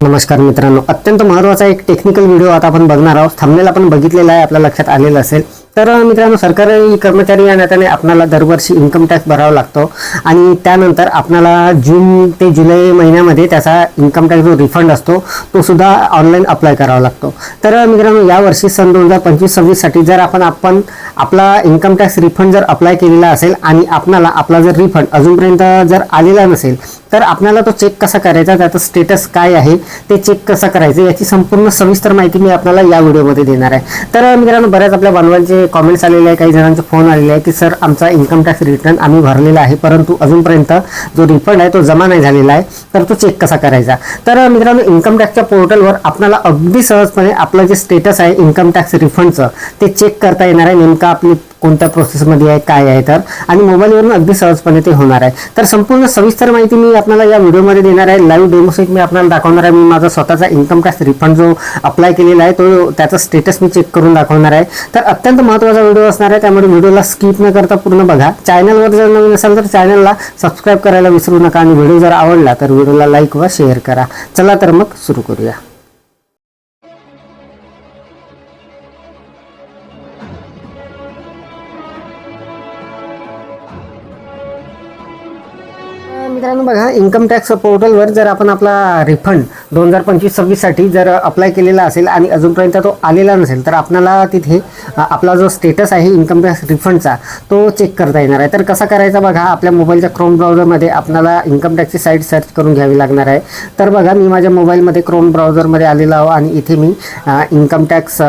नमस्कार मित्रांनो. अत्यंत महत्त्वाचा एक टेक्निकल व्हिडिओ आता आपण बघणार आहोत. थांबलेला आपण बघितलेला आहे आपल्या लक्षात आलेलं असेल. तर मित्रांनो सरकारी कर्मचारी या नात्याने आपल्याला दरवर्षी इन्कम टॅक्स भरावा लागतो. आणि त्यानंतर आपणाला जून ते जुलै महिन्यामध्ये त्याचा इन्कम टॅक्स जो रिफंड असतो तो सुद्धा ऑनलाईन अप्लाय करावा लागतो. तर मित्रांनो यावर्षी सन दोन हजार पंचवीस सव्वीससाठी जर आपण आपण आपला इन्कम टॅक्स रिफंड जर अप्लाय केलेला असेल आणि आपणाला आपला जर रिफंड अजूनपर्यंत जर आलेला नसेल तर आपल्याला तो चेक कसा करायचा त्याचं स्टेटस काय आहे ते चेक कसं करायचं याची संपूर्ण सविस्तर माहिती मी आपल्याला या व्हिडिओमध्ये देणार आहे. तर मित्रांनो बऱ्याच आपल्या बांधवांचे कॉमेंट्स आलेले आहे काही जणांचे फोन आलेले आहे की सर आमचा इन्कम टॅक्स रिटर्न आम्ही भरलेला आहे परंतु अजूनपर्यंत जो रिफंड आहे तो जमा नाही झालेला आहे तर तो चेक कसा करायचा? तर मित्रांनो इन्कम टॅक्सच्या पोर्टलवर आपल्याला अगदी सहजपणे आपलं जे स्टेटस आहे इन्कम टॅक्स रिफंडचं ते चेक करता येणार आहे. नेमका आपली कोणत्या प्रोसेसमध्ये आहे काय आहे तर. आणि मोबाईलवरून अगदी सहजपणे ते होणार आहे. तर संपूर्ण सविस्तर माहिती मी आपल्याला या व्हिडिओमध्ये देणार आहे. लाईव्ह डेमोसेट मी आपल्याला दाखवणार आहे. मी माझा स्वतःचा इन्कम टॅक्स रिफंड जो अप्लाय केलेला आहे तो त्याचा स्टेटस मी चेक करून दाखवणार आहे. तर अत्यंत महत्त्वाचा व्हिडिओ असणार आहे. त्यामुळे व्हिडिओला स्किप न करता पूर्ण बघा. चॅनलवर जर नवीन असाल तर चॅनलला सबस्क्राईब करायला विसरू नका. आणि व्हिडिओ जर आवडला तर व्हिडिओला लाईक व शेअर करा. चला तर मग सुरू करूया. मित्रांनो बघा इन्कम टॅक्स पोर्टलवर जर आपण आपला रिफंड दोन हजार पंचवीस सव्वीससाठी जर अप्लाय केलेला असेल आणि अजूनपर्यंत तो आलेला नसेल तर आपल्याला तिथे आपला जो स्टेटस आहे इन्कम टॅक्स रिफंडचा तो चेक करता येणार आहे. तर कसा करायचा बघा आपल्या मोबाईलच्या क्रोम ब्राउझरमध्ये आपल्याला इन्कम टॅक्सची साईट सर्च करून घ्यावी लागणार आहे. तर बघा मी माझ्या मोबाईलमध्ये क्रोम ब्राउझरमध्ये आलेलो आहो आणि इथे मी इन्कम टॅक्स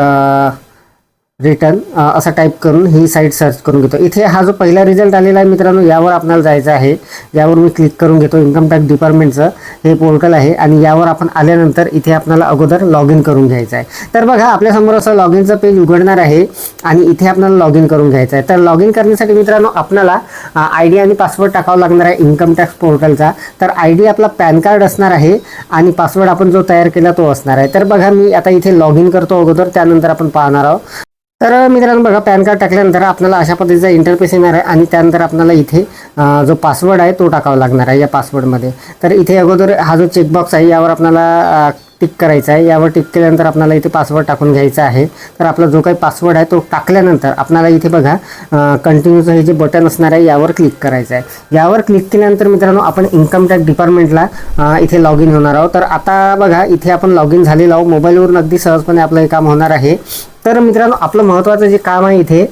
रिटर्न असं टाईप करून ही साईट सर्च करून घेतो. इथे हा जो पहिला रिझल्ट आलेला आहे मित्रांनो यावर आपल्याला जायचं आहे. यावर मी क्लिक करून घेतो इन्कम टॅक्स डिपार्टमेंटचं हे पोर्टल आहे आणि यावर आपण आल्यानंतर इथे आपल्याला अगोदर लॉग इन करून घ्यायचं आहे. तर बघा आपल्यासमोर असं लॉग इनचं पेज उघडणार आहे आणि इथे आपल्याला लॉग इन करून घ्यायचं आहे. तर लॉग इन करण्यासाठी मित्रांनो आपल्याला आय डी आणि पासवर्ड टाकावा लागणार आहे इन्कम टॅक्स पोर्टलचा तर आय डी आपला पॅन कार्ड असणार आहे आणि पासवर्ड आपण जो तयार केला तो असणार आहे. तर बघा मी आता इथे लॉग इन करतो अगोदर त्यानंतर आपण पाहणार आहोत. तर मित्रांनो बघा पॅन कार्ड टाकल्यानंतर आपल्याला अशा पद्धतीचा इंटरफेस येणार आहे आणि त्यानंतर आपल्याला इथे जो पासवर्ड आहे तो टाकावा लागणार आहे या पासवर्डमध्ये तर इथे अगोदर हा जो चेकबॉक्स आहे यावर आपल्याला टिक करायचा आहे. यावर टिक केल्यानंतर आपल्याला इथे पासवर्ड टाकून घ्यायचा आहे. तर आपला जो काही पासवर्ड आहे तो टाकल्यानंतर आपल्याला इथे बघा कंटिन्यूचं हे जे बटन असणार आहे यावर क्लिक करायचं आहे. यावर क्लिक केल्यानंतर मित्रांनो आपण इन्कम टॅक्स डिपार्टमेंटला इथे लॉग इन होणार आहोत. तर आता बघा इथे आपण लॉग इन झालेलो आहोत. मोबाईलवरून अगदी सहजपणे आपलं हे काम होणार आहे. तर मित्रांनो आपलं महत्त्वाचं जे काम आहे इथे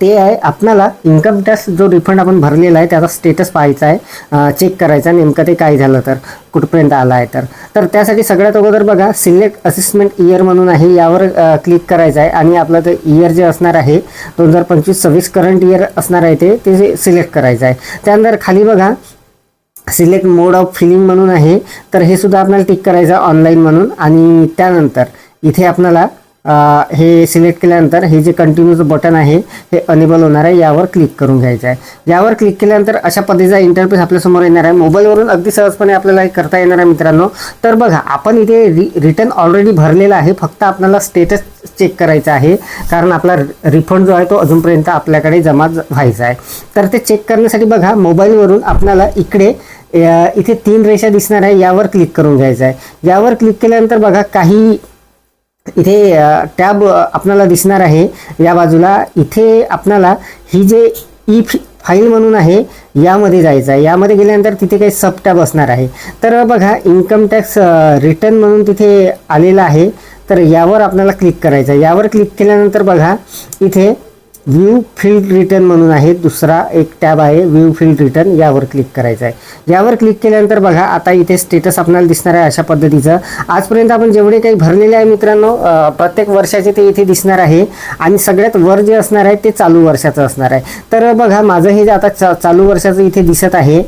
ते आहे आपल्याला इन्कम टॅक्स जो रिफंड आपण भरलेला आहे त्याचा स्टेटस पाहायचा आहे. चेक करायचा नेमकं ते काय झालं तर कुठपर्यंत आला आहे तर. तर त्यासाठी सगळ्यात अगोदर बघा सिलेक्ट असेसमेंट इयर म्हणून आहे यावर क्लिक करायचं आहे. आणि आपलं ते इयर जे असणार आहे दोन हजार पंचवीस सव्वीस करंट इयर असणार आहे ते ते सिलेक्ट करायचं आहे. त्यानंतर खाली बघा सिलेक्ट मोड ऑफ फिलिंग म्हणून आहे. तर हे सुद्धा आपल्याला टिक करायचं ऑनलाईन म्हणून. आणि त्यानंतर इथे आपल्याला हे सिलेक्ट केल्यानंतर हे जे कंटिन्यूचं बटन आहे हे अनेबल होणार आहे यावर क्लिक करून घ्यायचं आहे. यावर क्लिक केल्यानंतर अशा पद्धतीचा इंटरफेस आपल्यासमोर येणार आहे. मोबाईलवरून अगदी सहजपणे आपल्याला हे करता येणार आहे मित्रांनो. तर बघा आपण इथे रि रिटर्न ऑलरेडी भरलेला आहे. फक्त आपल्याला स्टेटस चेक करायचा आहे. कारण आपला रिफंड जो आहे तो अजूनपर्यंत आपल्याकडे जमा व्हायचा आहे. तर ते चेक करण्यासाठी बघा मोबाईलवरून आपल्याला इकडे इथे तीन रेषा दिसणार आहे. यावर क्लिक करून घ्यायचं आहे. यावर क्लिक केल्यानंतर बघा काही इथे टॅब आपणाला दिसणार आहे. या बाजूला इथे आपणाला ही जे ई फाईल म्हणून आहे यामध्ये जायचं आहे. यामध्ये गेल्यानंतर तिथे काही सब टॅब असणार आहे. तर बघा इन्कम टॅक्स रिटर्न म्हणून तिथे आलेला आहे. तर यावर आपल्याला क्लिक करायचं आहे. यावर क्लिक केल्यानंतर बघा इथे व्ह्यू फील्ड रिटर्न म्हणून आहे दुसरा एक टॅब आहे व्ह्यू फील्ड रिटर्न यावर क्लिक करायचं आहे. यावर क्लिक केल्यानंतर बघा आता इथे स्टेटस आपल्याला दिसणार आहे अशा पद्धतीचं. आजपर्यंत आपण जेवढे काही भरलेले आहे मित्रांनो प्रत्येक वर्षाचे ते इथे दिसणार आहे. आणि सगळ्यात वर जे असणार आहे ते चालू वर्षाचं असणार आहे. तर बघा माझं हे जे आता चा चालू वर्षाचं इथे दिसत आहे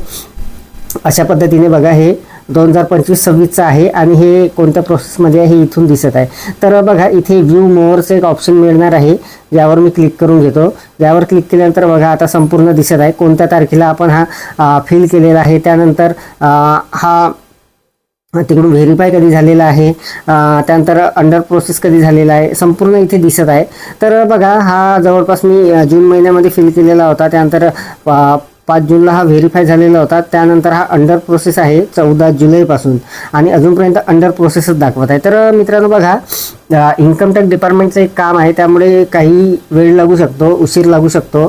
अशा पद्धतीने बघा हे. दोन हजार पंचवीस सव्वीसचं आहे आणि हे कोणत्या प्रोसेसमध्ये आहे हे इथून दिसत आहे. तर बघा इथे व्ह्यू मोअरचं एक ऑप्शन मिळणार आहे यावर मी क्लिक करून घेतो. यावर क्लिक केल्यानंतर बघा आता संपूर्ण दिसत आहे. कोणत्या तारखेला आपण हा फिल केलेला आहे त्यानंतर हा तिकडून व्हेरीफाय कधी झालेला आहे त्यानंतर अंडर प्रोसेस कधी झालेला आहे संपूर्ण इथे दिसत आहे. तर बघा हा जवळपास मी जून महिन्यामध्ये फिल केलेला होता. त्यानंतर पाच जूनला हा व्हेरीफाय झालेला होता. त्यानंतर हा अंडर प्रोसेस आहे चौदा जुलैपासून. आणि अजूनपर्यंत अंडर प्रोसेसच दाखवत आहे. तर मित्रांनो बघा इन्कम टॅक्स डिपार्टमेंटचं एक काम आहे त्यामुळे काही वेळ लागू शकतो उशीर लागू शकतो.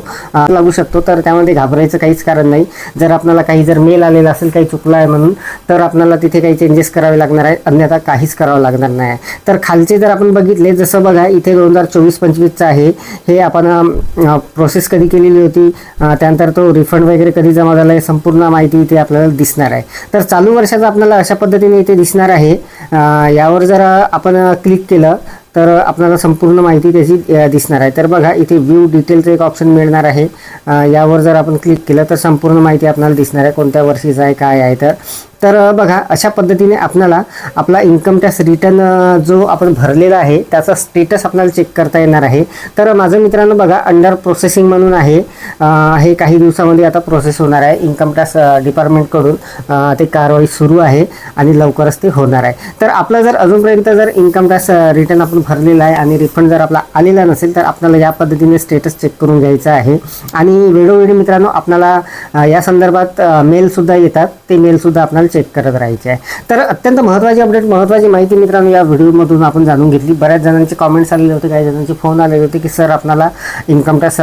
लागू शकतो तर त्यामध्ये घाबरायचं काहीच कारण नाही. जर आपल्याला काही जर मेल आलेला असेल काही चुकलं आहे म्हणून तर आपल्याला तिथे काही चेंजेस करावे लागणार आहे अन्यथा काहीच करावं लागणार नाही. तर खालचे जर आपण बघितले जसं बघा इथे दोन हजार चोवीस पंचवीसचं आहे. हे आपण प्रोसेस कधी केलेली होती? त्यानंतर तो रिफंड वगैरे कधी जमा झाला आहे संपूर्ण माहिती इथे आपल्याला दिसणार आहे. तर चालू वर्षाचा आपल्याला अशा पद्धतीने इथे दिसणार आहे. यावर जर आपण क्लिक केलं तर आपल्याला संपूर्ण माहिती त्याची दिसणार आहे. तर बघा इथे व्ह्यू डिटेलचं एक ऑप्शन मिळणार आहे. यावर जर आपण क्लिक केलं तर संपूर्ण माहिती आपल्याला दिसणार आहे कोणत्या वर्षीचं आहे काय आहे. तर तर बघा अशा पद्धतीने आपणाला आपला इन्कम टॅक्स रिटर्न जो आपण भरलेला आहे त्याचा स्टेटस आपल्याला चेक करता येणार आहे. तर माझं मित्रांनो बघा अंडर प्रोसेसिंग म्हणून आहे. हे काही दिवसामध्ये आता प्रोसेस होणार आहे. इन्कम टॅक्स डिपार्टमेंटकडून ते कारवाई सुरू आहे आणि लवकरच ते होणार आहे. तर आपलं जर अजूनपर्यंत जर इन्कम टॅक्स रिटर्न आपण भरलेला आहे आणि रिफंड जर आपला आलेला नसेल तर आपल्याला या पद्धतीने स्टेटस चेक करून घ्यायचं आहे. आणि वेळोवेळी मित्रांनो आपल्याला या संदर्भात मेलसुद्धा येतात. ते मेलसुद्धा आपल्याला चेक करत राहायचे आहे. तर अत्यंत महत्त्वाची अपडेट महत्त्वाची माहिती मित्रांनो या व्हिडिओमधून आपण जाणून घेतली. बऱ्याच जणांचे कॉमेंट्स आलेले होते काही जणांचे फोन आलेले होते की सर आपणाला इन्कम टॅक्स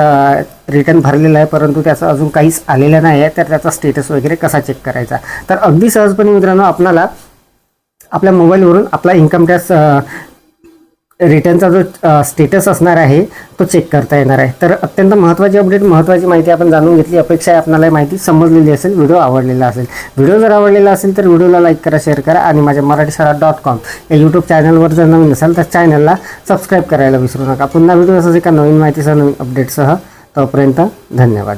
रिटर्न भरलेला आहे परंतु त्याचं अजून काहीच आलेलं नाही आहे तर त्याचा स्टेटस वगैरे कसा चेक करायचा? तर अगदी सहजपणे मित्रांनो आपणाला आपल्या मोबाईलवरून आपला इन्कम टॅक्स रिटर्नचा जो स्टेटस असणार आहे तो चेक करता येणार आहे. तर अत्यंत महत्त्वाची अपडेट महत्त्वाची माहिती आपण जाणून घेतली. अपेक्षा आहे आपल्याला माहिती समजलेली असेल व्हिडिओ आवडलेला असेल. व्हिडिओ जर आवडलेला असेल तर व्हिडिओला लाईक करा शेअर करा आणि माझ्या मराठी शाळा डॉट कॉम या यूट्यूब चॅनलवर जर नवीन असाल तर चॅनलला सबस्क्राईब करायला विसरू नका. पुन्हा व्हिडिओ असं एका नवीन माहितीसह नवीन अपडेटसह तोपर्यंत धन्यवाद.